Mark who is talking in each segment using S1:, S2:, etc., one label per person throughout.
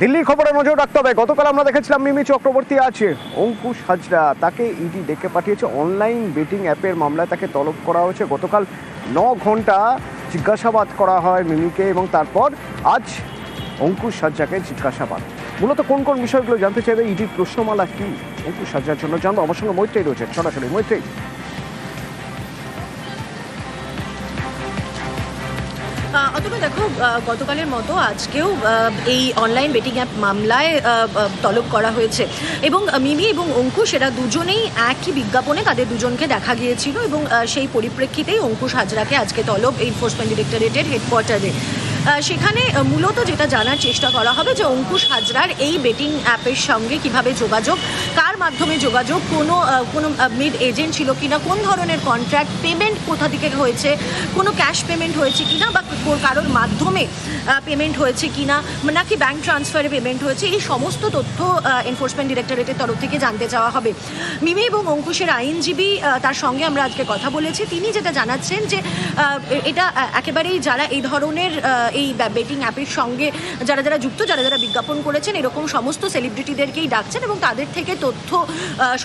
S1: দিল্লির খবরে নজর রাখতে হবে। গতকাল আমরা দেখেছিলাম মিমি চক্রবর্তী আছে। অঙ্কুশ হাজরা, তাকে ইডি ডেকে পাঠিয়েছে। অনলাইন বেটিং অ্যাপের মামলায় তাকে তলব করা হয়েছে। গতকাল ন ঘণ্টা জিজ্ঞাসাবাদ করা হয় মিমিকে এবং তারপর আজ অঙ্কুশ হাজরাকে জিজ্ঞাসাবাদ। মূলত কোন কোন বিষয়গুলো জানতে চাইবে ইডির প্রশ্নমালা কি? অঙ্কুশ হাজরার জন্য জানব। আমার সঙ্গে মৈত্রী রয়েছে সরাসরি মৈত্রী
S2: অতটা দেখো গতকালের মতো আজকেও এই অনলাইন বেটিং অ্যাপ মামলায় তলব করা হয়েছে। এবং মিমি এবং অঙ্কুশ এরা দুজনেই একই বিজ্ঞাপনে তাদের দুজনকে দেখা গিয়েছিল এবং সেই পরিপ্রেক্ষিতেই অঙ্কুশ হাজরাকে আজকে তলব এনফোর্সমেন্ট ডিরেক্টরেটের হেডকোয়ার্টারে সেখানে মূলত যেটা জানার চেষ্টা করা হবে যে অঙ্কুশ হাজরার এই বেটিং অ্যাপের সঙ্গে কীভাবে যোগাযোগ, কার মাধ্যমে যোগাযোগ, কোনো কোনো মিড এজেন্ট ছিল কিনা, কোন ধরনের কন্ট্রাক্ট পেমেন্ট কোথা থেকে হয়েছে, কোনো ক্যাশ পেমেন্ট হয়েছে কিনা বা কারোর মাধ্যমে পেমেন্ট হয়েছে কিনা, নাকি ব্যাংক ট্রান্সফারে পেমেন্ট হয়েছে, এই সমস্ত তথ্য এনফোর্সমেন্ট ডিরেক্টরেটের তরফ থেকে জানতে চাওয়া হবে। মিমি এবং অঙ্কুশের আইনজীবী তার সঙ্গে আমরা আজকে কথা বলেছি। তিনি যেটা জানাচ্ছেন যে এটা একেবারেই যারা এই ধরনের এই বেটিং অ্যাপের সঙ্গে যারা যারা যুক্ত, যারা যারা বিজ্ঞাপন করেছেন, এরকম সমস্ত সেলিব্রিটিদেরকেই ডাকছেন এবং তাদের থেকে তথ্য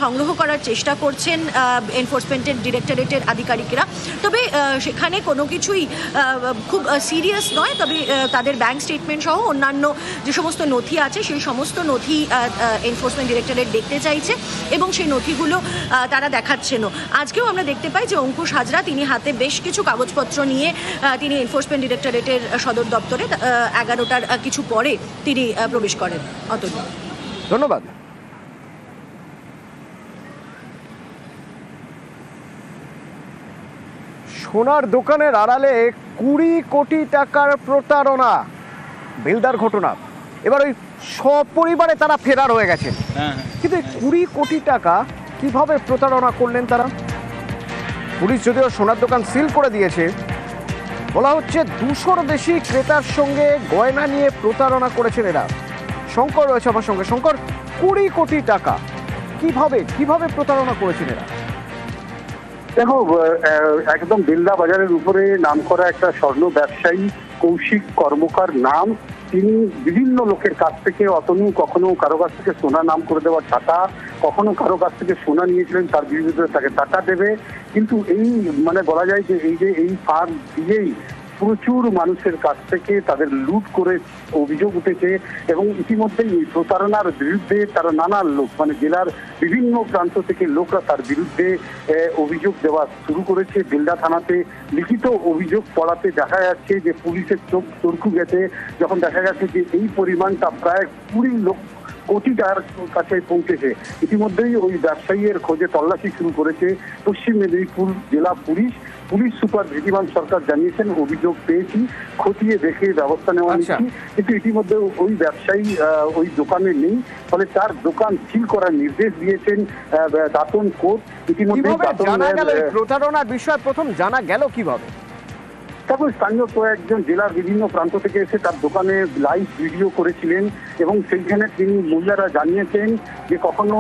S2: সংগ্রহ করার চেষ্টা করছেন এনফোর্সমেন্টের ডিরেক্টরেটের আধিকারিকরা। তবে সেখানে কোনো কিছুই খুব সিরিয়াস নয়। তবে তাদের ব্যাংক স্টেটমেন্ট সহ অন্যান্য যে সমস্ত নথি আছে, সেই সমস্ত নথি এনফোর্সমেন্ট ডিরেক্টরেট দেখতে চাইছে এবং সেই নথিগুলো তারা দেখাচ্ছেনও। আজকেও আমরা দেখতে পাই যে অঙ্কুশ হাজরা, তিনি হাতে বেশ কিছু কাগজপত্র নিয়ে তিনি এনফোর্সমেন্ট ডিরেক্টরেটের সদর দপ্তরে এগারোটার কিছু পরে তিনি প্রবেশ করেন। অতই
S1: ধন্যবাদ। সোনার দোকানের আড়ালে কুড়ি কোটি টাকার প্রতারণা। বেলদার ঘটনা। এবার ওই সপরিবারে তারা ফেরার হয়ে গেছে। কিন্তু এই কুড়ি কোটি টাকা কীভাবে প্রতারণা করলেন তারা? পুলিশ যদিও সোনার দোকান সিল করে দিয়েছে বলা হচ্ছে দুশোর বেশি ক্রেতার সঙ্গে গয়না নিয়ে প্রতারণা করেছেন এরা। শঙ্কর রয়েছে আমার সঙ্গে। শঙ্কর, কুড়ি কোটি টাকা। কীভাবে কীভাবে প্রতারণা করেছেন এরা?
S3: দেখো একদম বিল্লা বাজারের উপরে নাম করা একটা স্বর্ণ ব্যবসায়ী কৌশিক কর্মকার নাম তিনি বিভিন্ন লোকের কাছ থেকে, অতনু কখনো কারও কাছ থেকে সোনা নাম করে দেওয়া টাকা, কখনো কারও কাছ থেকে সোনা নিয়েছিলেন, তার বিরুদ্ধে তাকে টাকা দেবে। কিন্তু এই মানে বলা যায় যে এই যে এই ফার্ম দিয়েই প্রচুর মানুষের কাছ থেকে তাদের লুট করে অভিযোগ উঠেছে এবং ইতিমধ্যেই এই প্রতারণার বিরুদ্ধে তারা নানা লোক মানে জেলার বিভিন্ন প্রান্ত থেকে লোকরা তার বিরুদ্ধে অভিযোগ দেওয়া শুরু করেছে। বেলদা থানাতে লিখিত অভিযোগ পড়াতে দেখা যাচ্ছে যে পুলিশের চোখ চরকু গেছে। যখন দেখা যাচ্ছে যে এই পরিমাণটা প্রায় কুড়ি লক্ষ কোটি টাকার কাছে পৌঁছেছে। ইতিমধ্যেই ওই ব্যবসায়ীর খোঁজে তল্লাশি শুরু করেছে পশ্চিম মেদিনীপুর জেলা police. Police super Dhitiman Sarkar জানিয়েছেন অভিযোগ পেয়েছি খতিয়ে দেখে ব্যবস্থা নেওয়া
S1: আচ্ছা।
S3: নিচ্ছি। কিন্তু ইতিমধ্যে ওই ব্যবসায়ী আহ, ওই দোকানে নেই। ফলে তার দোকান সিল করার নির্দেশ দিয়েছেন দাতন কোর্ট। ইতিমধ্যে
S1: জানা গেল? প্রতারণার বিষয় প্রথম জানা গেল কীভাবে?
S3: তারপর স্থানীয় কয়েকজন জেলার বিভিন্ন প্রান্ত থেকে এসে তার দোকানে লাইভ ভিডিও করেছিলেন এবং সেইখানে তিনি মহিলারা জানিয়েছেন যে কখনো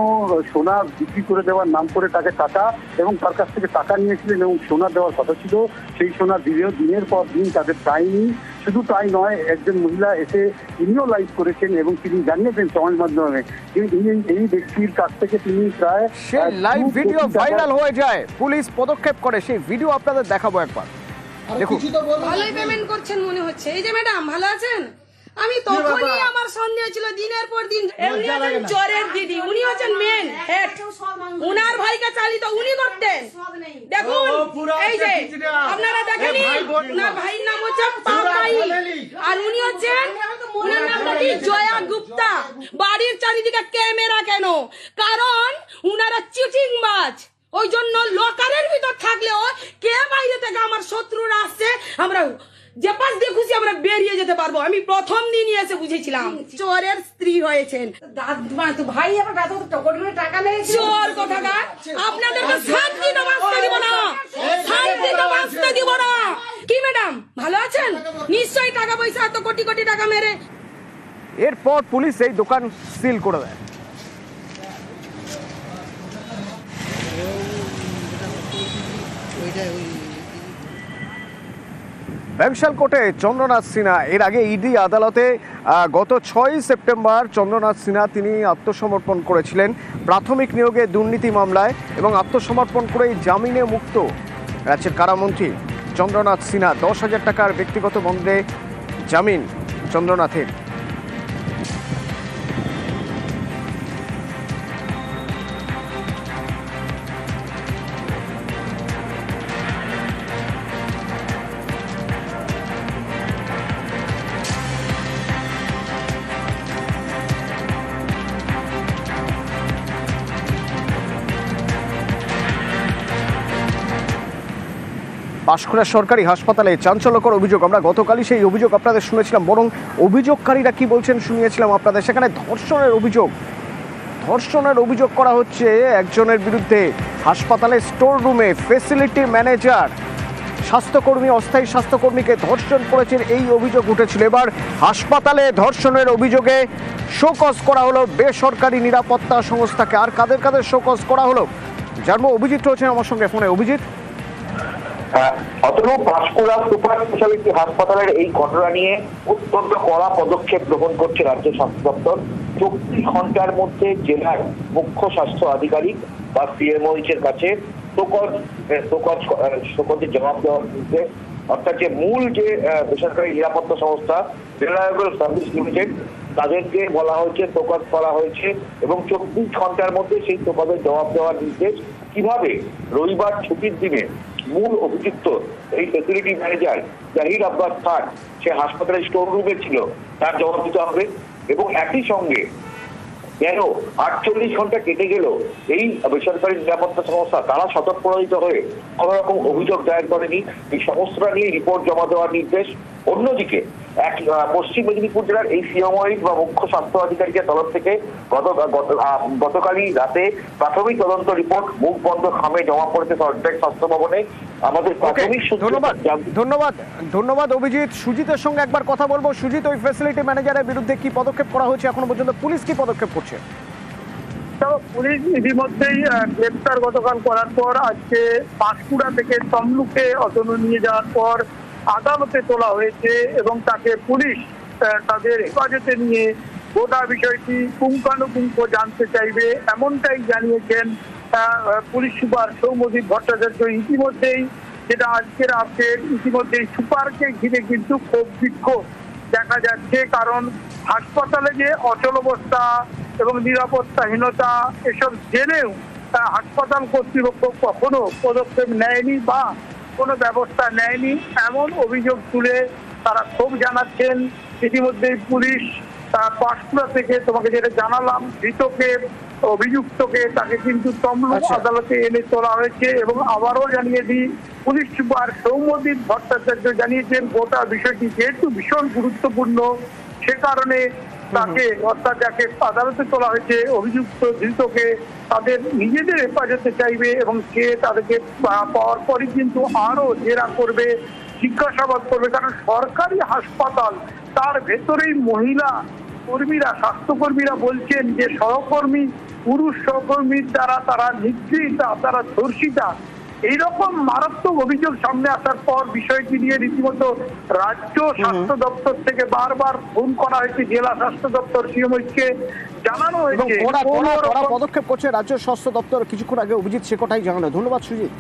S3: সোনা বিক্রি করে দেওয়ার নাম করে তাকে টাকা এবং তার কাছ থেকে টাকা নিয়েছিলেন এবং সোনা দেওয়ার কথা ছিল। সেই সোনা দিলেও দিনের পর দিন তাদের পায়নি শুধু তাই নয় একজন মহিলা এসে তিনিও লাইভ করেছেন এবং তিনি জানিয়েছেন সমাজ মাধ্যমে যে এই- ব্যক্তির কাছ থেকে তিনি প্রায়
S1: লাইভ ভিডিও ভাইরাল হয়ে যায়। পুলিশ পদক্ষেপ করে সেই ভিডিও আপনাদের দেখাবো একবার। দেখুন
S4: ভালোই পেমেন্ট করছেন মনে হচ্ছে। এই যে ম্যাডাম ভালো আছেন? আমি তখনই আমার সন্দেহ ছিল দিনের পর দিন। উনি হচ্ছেন চোরের দিদি উনি হচ্ছেন মেন হেড উনার ভাইকে চালিত উনি করতেন। দেখুন এই যে আপনারা দেখেন উনার ভাইয়ের নাম হচ্ছে পাপাই। আর উনি হচ্ছেন উনার নামটা কি জয়া গুপ্তা। বাড়ির চারিদিকে ক্যামেরা কেন? কারণ উনারা চিটিং বাজ। ওই জন্য লকারের ভিতর থাকলেও কে বাইরে থেকে আমার শত্রুরা আসছে আমরা যে পাশ দিয়ে খুশি আমরা বেরিয়ে যেতে পারব। আমি প্রথম দিনই এসে বুঝেছিলাম চোরের স্ত্রী হয়েছেন।
S5: ভাই আমার কাছে তো কোটি কোটি টাকা নেই
S4: চোর কোথাকার? আপনাদেরকে শান্তিতে বাঁচতে দিব না। শান্তিতে বাঁচতে দিব না। কি ম্যাডাম ভালো আছেন? নিশ্চয়ই টাকা পয়সা এত কোটি কোটি টাকা মেরে।
S1: এরপর পুলিশ এই দোকান সিল করে দেয়। ব্যাংশাল কোর্টে চন্দ্রনাথ সিনহা। এর আগে ইডি আদালতে গত ছয়ই সেপ্টেম্বর চন্দ্রনাথ সিনহা তিনি আত্মসমর্পণ করেছিলেন প্রাথমিক নিয়োগে দুর্নীতি মামলায় এবং আত্মসমর্পণ করেই জামিনে মুক্ত রাজ্যের কারামন্ত্রী চন্দ্রনাথ সিনহা। দশ হাজার টাকার ব্যক্তিগত বন্ধে জামিন চন্দ্রনাথের। পাঁশকুড়া সরকারি হাসপাতালে চাঞ্চল্যকর অভিযোগ। আমরা গতকালই সেই অভিযোগ আপনাদের শুনেছিলাম, বরং অভিযোগকারীরা কি বলছেন শুনিয়েছিলাম আপনাদের। সেখানে ধর্ষণের অভিযোগ। ধর্ষণের অভিযোগ করা হচ্ছে একজনের বিরুদ্ধে হাসপাতালে স্টোর রুমে ফেসিলিটি ম্যানেজার, স্বাস্থ্যকর্মী, অস্থায়ী স্বাস্থ্যকর্মীকে ধর্ষণ করেছেন এই অভিযোগ উঠেছিল। এবার হাসপাতালে ধর্ষণের অভিযোগে শোকজ করা হলো বেসরকারি নিরাপত্তা সংস্থাকে। আর কাদের কাদের শোকজ করা হলো? জানব অভিজিৎ রয়েছেন আমার সঙ্গে। ফোনে অভিজিৎ।
S6: অতনু পাঁশকুড়া সুপার স্পেশালিটি হাসপাতালের এই ঘটনা নিয়ে অত্যন্ত কড়া পদক্ষেপ গ্রহণ করছে রাজ্য স্বাস্থ্য দপ্তর। চব্বিশ ঘণ্টার মধ্যে জেলার মুখ্য স্বাস্থ্য আধিকারিক বা সিএমওইচ কাছে শোকজ শোকজ শোকজের জবাব দেওয়ার নির্দেশ অর্থাৎ যে মূল যে বেসরকারি নিরাপত্তা সংস্থা রিলায়েবল সার্ভিস লিমিটেড তাদেরকে বলা হয়েছে শোকজ করা হয়েছে এবং চব্বিশ ঘণ্টার মধ্যে সেই শোকজের জবাব দেওয়ার নির্দেশ। কীভাবে? রবিবার ছুটির দিনে মূল অভিযুক্ত এই ফেসিলিটি ম্যানেজার জাহির আব্বাস খান, সে হাসপাতালের স্টোর রুমে ছিল, তার জবাব দিতে হবে। এবং একই সঙ্গে কেন আটচল্লিশ ঘণ্টা কেটে গেল এই বেসরকারি নিরাপত্তা সংস্থা, তারা সতর্ক হয়ে কোনো রকম অভিযোগ দায়ের করেনি। এই সংস্থাটা নিয়ে রিপোর্ট জমা দেওয়ার নির্দেশ অন্যদিকে এক পশ্চিম মেদিনীপুর জেলার এই সিএমআই বা মুখ্য স্বাস্থ্য আধিকারিকের তরফ থেকে গত গত- গতকালই রাতে প্রাথমিক তদন্ত রিপোর্ট মুখ বন্ধ খামে জমা পড়েছে সরকারি স্বাস্থ্য ভবনে। আমাদের প্রাথমিক
S1: ধন্যবাদ ধন্যবাদ ধন্যবাদ অভিজিৎ। সুজিতের সঙ্গে একবার কথা বলব। সুজিত ওই ফ্যাসিলিটি ম্যানেজারের বিরুদ্ধে কি পদক্ষেপ করা হয়েছে এখনও পর্যন্ত? পুলিশ কি পদক্ষেপ করছে?
S7: তো পুলিশ ইতিমধ্যেই গ্রেপ্তার গতকাল করার পর আজকে পাঁশকুড়া থেকে তমলুকে অতনু নিয়ে যাওয়ার পর আদালতে তোলা হয়েছে এবং তাকে পুলিশ তাদের হেফাজতে নিয়ে গোটা বিষয়টি পুঙ্খানুপুঙ্খ জানতে চাইবে। এমনটাই জানিয়েছেন পুলিশ সুপার সৌমদীপ ভট্টাচার্য ইতিমধ্যেই, যেটা আজকের আপডেট ইতিমধ্যেই সুপারকে ঘিরে কিন্তু ক্ষোভ বিক্ষোভ দেখা যাচ্ছে, কারণ হাসপাতালে যে অচল অবস্থা এবং নিরাপত্তাহীনতা, এসব জেনেও হাসপাতাল কর্তৃপক্ষ কখনো পদক্ষেপ নেয়নি বা কোনো ব্যবস্থা নেয়নি এমন অভিযোগ তুলে তারা ক্ষোভ জানাচ্ছেন ইতিমধ্যেই পুলিশ পাঁশকুড়া থেকে তোমাকে যেটা জানালাম ধৃতকে অভিযুক্তকে তাকে কিন্তু তমলুক
S1: আচ্ছা।
S7: আদালতে এনে তোলা হয়েছে এবং আবারও জানিয়ে দিই পুলিশ সুপার সৌম্যদীপ ভট্টাচার্য জানিয়েছেন গোটা বিষয়টি যেহেতু ভীষণ গুরুত্বপূর্ণ সে কারণে তাকে অর্থাৎ যাকে আদালতে তোলা হয়েছে, অভিযুক্ত ধৃতকে তাদের নিজেদের হেফাজতে চাইবে এবং সে তাদেরকে পাওয়ার পরই কিন্তু আরও জেরা করবে, জিজ্ঞাসাবাদ করবে, কারণ সরকারি হাসপাতাল, তার ভেতরেই মহিলা কর্মীরা, স্বাস্থ্যকর্মীরা বলছেন যে সহকর্মী, পুরুষ সহকর্মীর দ্বারা তারা নিগৃহীতা তারা ধর্ষিতা। এইরকম মারাত্মক অভিযোগ সামনে আসার পর বিষয়টি নিয়ে রীতিমতো রাজ্য স্বাস্থ্য দপ্তর থেকে বারবার ফোন করা হয়েছে জেলা স্বাস্থ্য দপ্তর সিএমএইচকে জানানো
S1: এবং
S7: হয়েছে।
S1: পদক্ষেপ করছে রাজ্য স্বাস্থ্য দপ্তর কিছুক্ষণ আগে অভিজিৎ সে কথাই জানানো ধন্যবাদ সুজিত